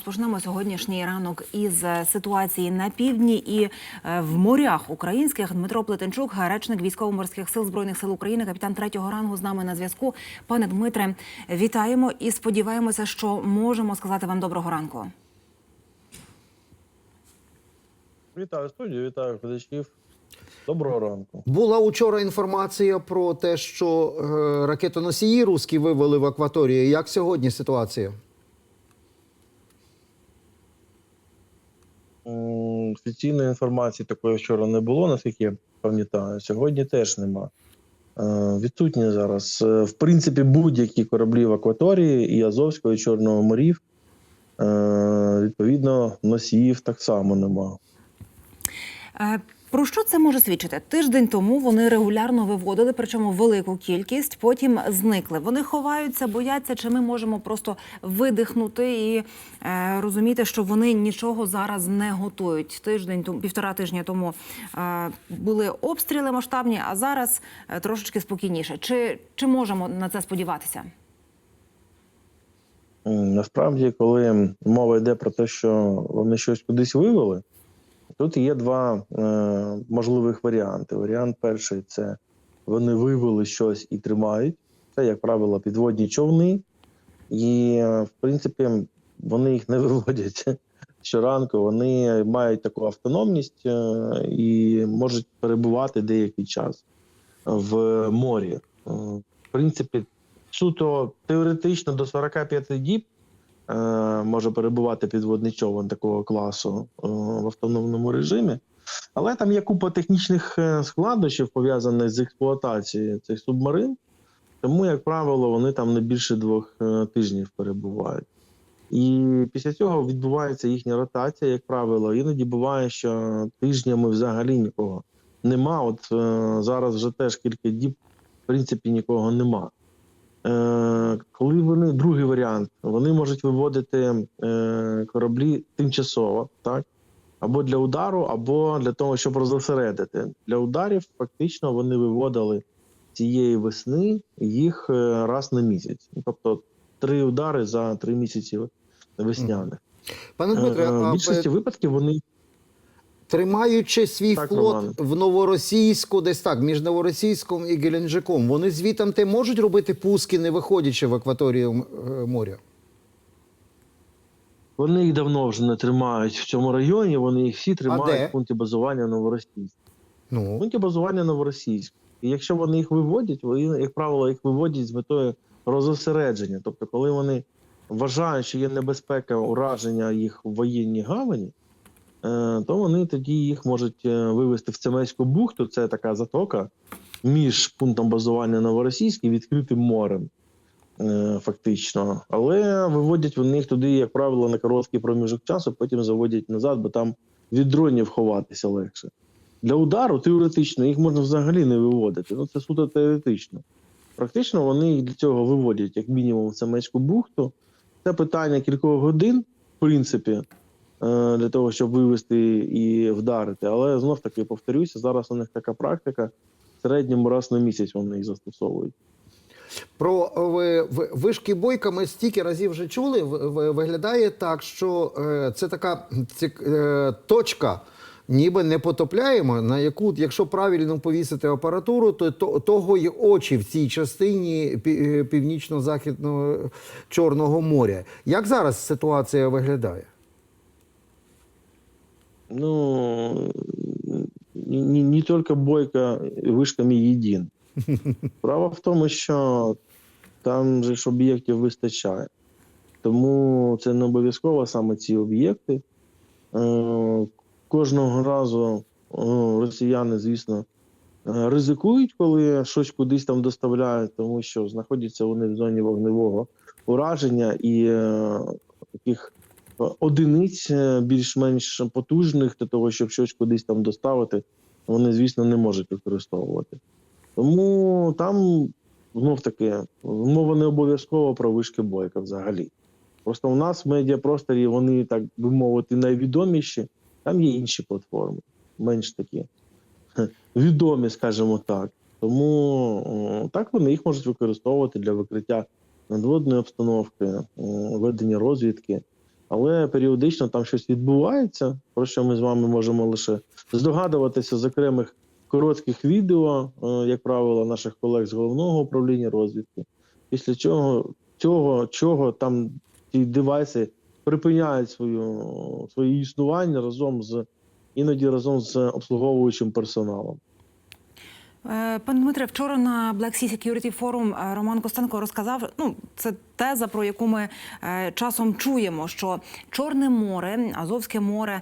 Розпочнемо сьогоднішній ранок із е, ситуації на півдні і е, в морях українських. Дмитро Плетенчук, речник військово-морських сил збройних сил України, капітан третього рангу з нами на зв'язку. Пане Дмитре, вітаємо і сподіваємося, що можемо сказати вам доброго ранку. Вітаю студію, вітаю глядачів. Доброго ранку. Була учора інформація про те, що е, ракетоносії руські вивели в акваторію. Як сьогодні ситуація? Офіційної інформації такої вчора не було, наскільки я пам'ятаю. Сьогодні теж нема. Е, Відсутні зараз. Е, В принципі, будь-які кораблі в акваторії і Азовського, і Чорного морів. Е, Відповідно, носіїв так само нема. Про що це може свідчити? Тиждень тому вони регулярно виводили, причому велику кількість. Потім зникли. Вони ховаються, бояться, чи ми можемо просто видихнути і е, розуміти, що вони нічого зараз не готують. Тиждень тому, півтора тижня тому е, були обстріли масштабні, а зараз е, трошечки спокійніше. Чи, чи можемо на це сподіватися? Насправді, коли мова йде про те, що вони щось кудись вивели, тут є два е, можливих варіанти. Варіант перший це вони вивели щось і тримають. Це, як правило, підводні човни, і, е, в принципі, вони їх не виводять щоранку. Вони мають таку автономність е, і можуть перебувати деякий час в морі. Е, В принципі, суто теоретично до 45 діб може перебувати підводний човен такого класу е, в автономному режимі. Але там є купа технічних е, складнощів, пов'язаних з експлуатацією цих субмарин. Тому, як правило, вони там не більше двох е, тижнів перебувають. І після цього відбувається їхня ротація, як правило. Іноді буває, що тижнями взагалі нікого нема. От е, зараз вже теж кілька діб, в принципі, нікого нема. Е, коли вони другий варіант, вони можуть виводити е, кораблі тимчасово, так або для удару, або для того, щоб розосередити. Для ударів фактично вони виводили цієї весни їх е, раз на місяць. Ну, Тобто три удари за три місяці весняних. Пане Дмитре, в більшості випадків вони тримаючи свій Так, флот Роман. в новоросійську, десь так, між новоросійськом і Геленджиком, вони звітам те можуть робити пуски, не виходячи в акваторію е, моря? Вони їх давно вже не тримають в цьому районі. Вони їх всі тримають в пункті базування Новоросійськ. В Ну пункті базування Новоросійськ. І якщо вони їх виводять, вони, як правило, їх виводять з метою розосередження. Тобто, коли вони вважають, що є небезпека ураження їх в воєнній гавані, то вони тоді їх можуть е, вивести в Цемеську бухту. Це така затока між пунктом базування Новоросійськ і відкритим морем. е, Фактично, але виводять вони їх туди, як правило, на короткий проміжок часу, потім заводять назад, бо там від дронів ховатися легше. Для удару теоретично їх можна взагалі не виводити. Ну це суто теоретично. Практично вони їх для цього виводять, як мінімум, в Семецьку бухту. Це питання кількох годин, в принципі, е, для того, щоб вивести і вдарити. Але знов таки повторюся, зараз у них така практика. В середньому раз на місяць вони їх застосовують. про е, ви- ви- вишки бойка ми стільки разів вже чули. Виглядає так, що е, це така е, точка. Ніби не потопляємо, на яку, якщо правильно повісити апаратуру, то, то того й очі в цій частині е, північно-західного Чорного моря. Як зараз ситуація виглядає? Ну, не, не, только бойка вишками єдин. Справа в тому, що там же ж об'єктів вистачає. Тому це не обов'язково саме ці об'єкти. Е, Кожного разу е, росіяни, звісно, е, ризикують, коли щось кудись там доставляють, тому що знаходяться вони в зоні вогневого ураження і таких одиниць е, більш-менш потужних для того, щоб щось кудись там доставити, вони, звісно, не можуть використовувати. Тому там знов таки мова не обов'язково про вишки бойка взагалі. Просто у нас в медіапросторі вони, так би мовити, найвідоміші. Там є інші платформи, менш такі відомі, скажімо так. Тому так вони їх можуть використовувати для викриття надводної обстановки, ведення розвідки. Але періодично там щось відбувається, про що ми з вами можемо лише здогадуватися з окремих коротких відео, е, як правило, наших колег з головного управління розвідки. Після чого цього, чого там ті девайси припиняють свою, своє існування разом з іноді разом з обслуговуючим персоналом. Е, Пане Дмитре, вчора на Black Sea Security Forum е, Роман Костенко розказав. Ну, це теза, про яку ми е, часом чуємо, що Чорне море, Азовське море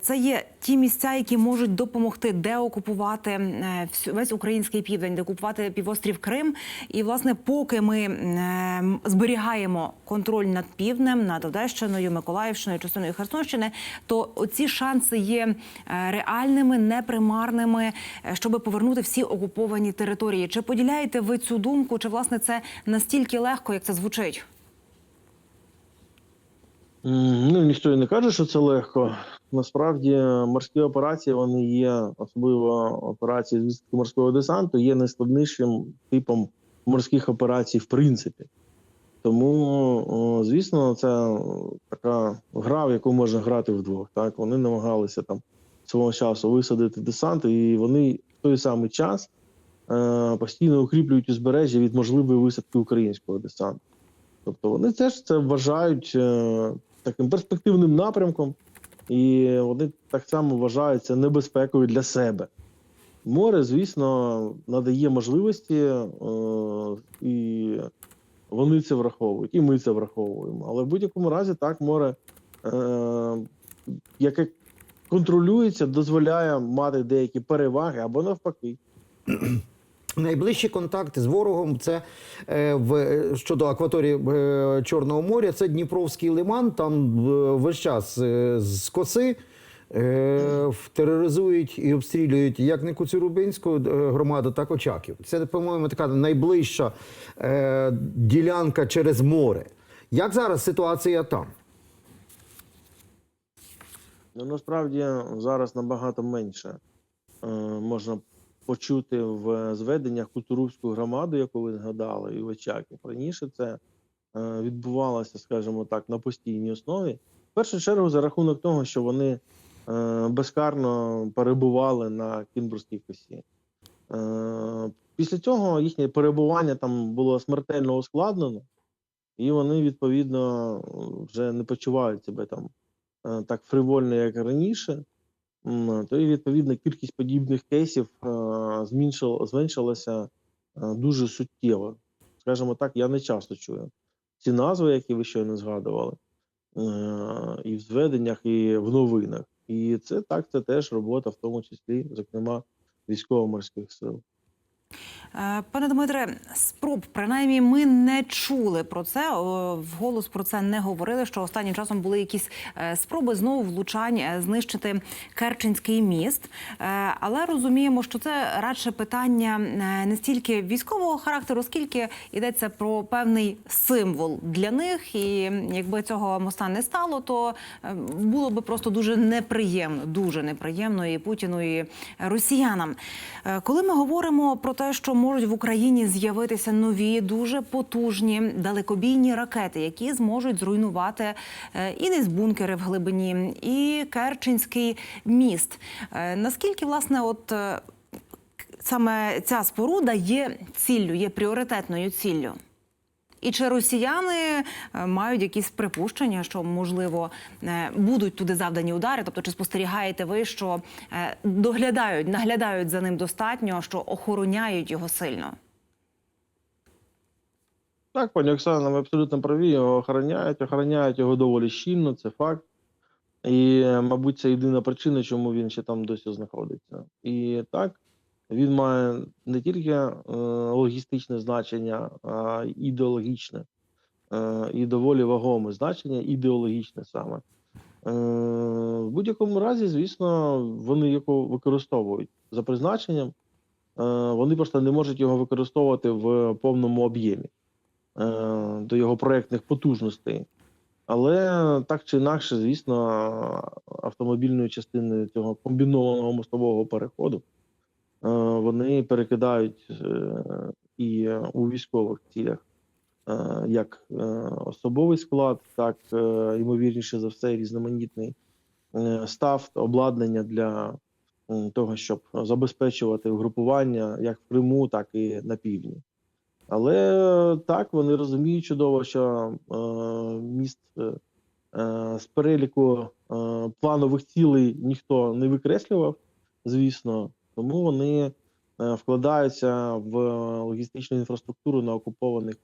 це є ті місця, які можуть допомогти деокупувати весь український південь, деокупувати півострів Крим. І власне, поки ми зберігаємо контроль над півднем, над Одещиною, Миколаївщиною, частиною Херсонщини, то ці шанси є реальними, непримарними, щоб повернути всі окуповані території. Чи поділяєте ви цю думку? Чи власне це настільки легко, як це звучить? Ну, ніхто і не каже, що це легко. Насправді морські операції вони є, особливо операції з морського десанту, є найскладнішим типом морських операцій, в принципі. Тому, звісно, це така гра, в яку можна грати вдвох. Так вони намагалися там свого часу висадити десант, і вони той самий час е, постійно укріплюють узбережжя від можливої висадки українського десанту. Тобто вони теж це вважають е, таким перспективним напрямком, і вони так само вважають це небезпекою для себе. Море, звісно, надає можливості, е, і вони це враховують, і ми це враховуємо. Але в будь-якому разі так море, е, яке контролюється, дозволяє мати деякі переваги або навпаки. Найближчі контакти з ворогом це е, в щодо акваторії е, Чорного моря. Це Дніпровський лиман. Там е, весь час е, з коси е, тероризують і обстрілюють як не Коцюрубинську е, громаду, так Очаків. Це, по-моєму, така найближча е, ділянка через море. Як зараз ситуація там? Ну, насправді зараз набагато менше е, можна почути в зведеннях Кутурубську громаду, яку ви згадали, і в Очаків. Раніше це е, відбувалося, скажімо так, на постійній основі. В першу чергу за рахунок того, що вони е, безкарно перебували на Кінбурзькій косі. Е, після цього їхнє перебування там було смертельно ускладнено, і вони відповідно вже не почувають себе там так фривольно, як раніше. То і відповідно кількість подібних кейсів е, зменшилася е, дуже суттєво. Скажімо так, я не часто чую ці назви, які ви щойно згадували, е, і в зведеннях, і в новинах. І це так, це теж робота, в тому числі, зокрема, військово-морських сил. Е, Пане Дмитре, спроб, принаймні, ми не чули про це. Вголос про це не говорили. Що останнім часом були якісь е, спроби знову влучань е, знищити Керченський міст. Але розуміємо, що це радше питання не стільки військового характеру, скільки йдеться про певний символ для них. І якби цього моста не стало, то було би просто дуже неприємно, дуже неприємно і Путіну, і росіянам. Коли ми говоримо про те, що можуть в Україні з'явитися нові, дуже потужні далекобійні ракети, які зможуть зруйнувати е, і десь бункери в глибині, і Керченський міст. Е, Наскільки власне, от е, саме ця споруда є ціллю, є пріоритетною ціллю? І чи росіяни е, мають якісь припущення, що можливо е, будуть туди завдані удари? Тобто, чи спостерігаєте ви, що е, доглядають, наглядають за ним достатньо, що охороняють його сильно? Так, пані Оксана, ви абсолютно праві, його охороняють, охороняють його доволі щільно, це факт. І, мабуть, це єдина причина, чому він ще там досі знаходиться. І так, він має не тільки е, логістичне значення, а й ідеологічне е, і доволі вагоме значення, ідеологічне саме. Е, в будь-якому разі, звісно, вони його використовують за призначенням, вони просто не можуть його використовувати в повному об'ємі до його проектних потужностей. Але так чи інакше, звісно, автомобільною частиною цього комбінованого мостового переходу вони перекидають е, і у військових цілях е, як е, особовий склад, так е, ймовірніше за все, різноманітний е, став обладнання для того, щоб забезпечувати угрупування як в Криму, так і на півдні. Але е, так вони розуміють чудово, що е, міст е, е, з переліку е, планових цілей ніхто не викреслював, звісно, тому вони е, вкладаються в логістичну інфраструктуру на окупованих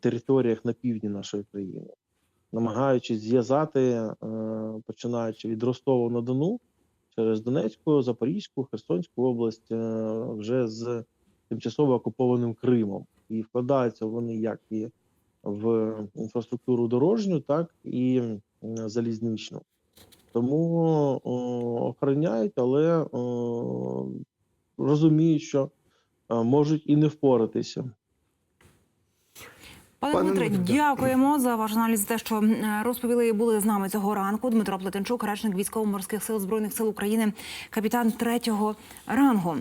територіях на півдні нашої країни, намагаючись зв'язати, е, починаючи від Ростова на Дону через Донецьку, Запорізьку, Херсонську область, е, вже з тимчасово окупованим Кримом. І вкладаються вони як і в інфраструктуру дорожню, так і залізничну. Тому о, охороняють, але о, розуміють, що е, можуть і не впоратися. Пане, Дмитре, дякуємо за ваш аналіз. за Те, що розповіли і були з нами цього ранку. Дмитро Плетенчук, речник військово-морських сил збройних сил України, капітан третього рангу.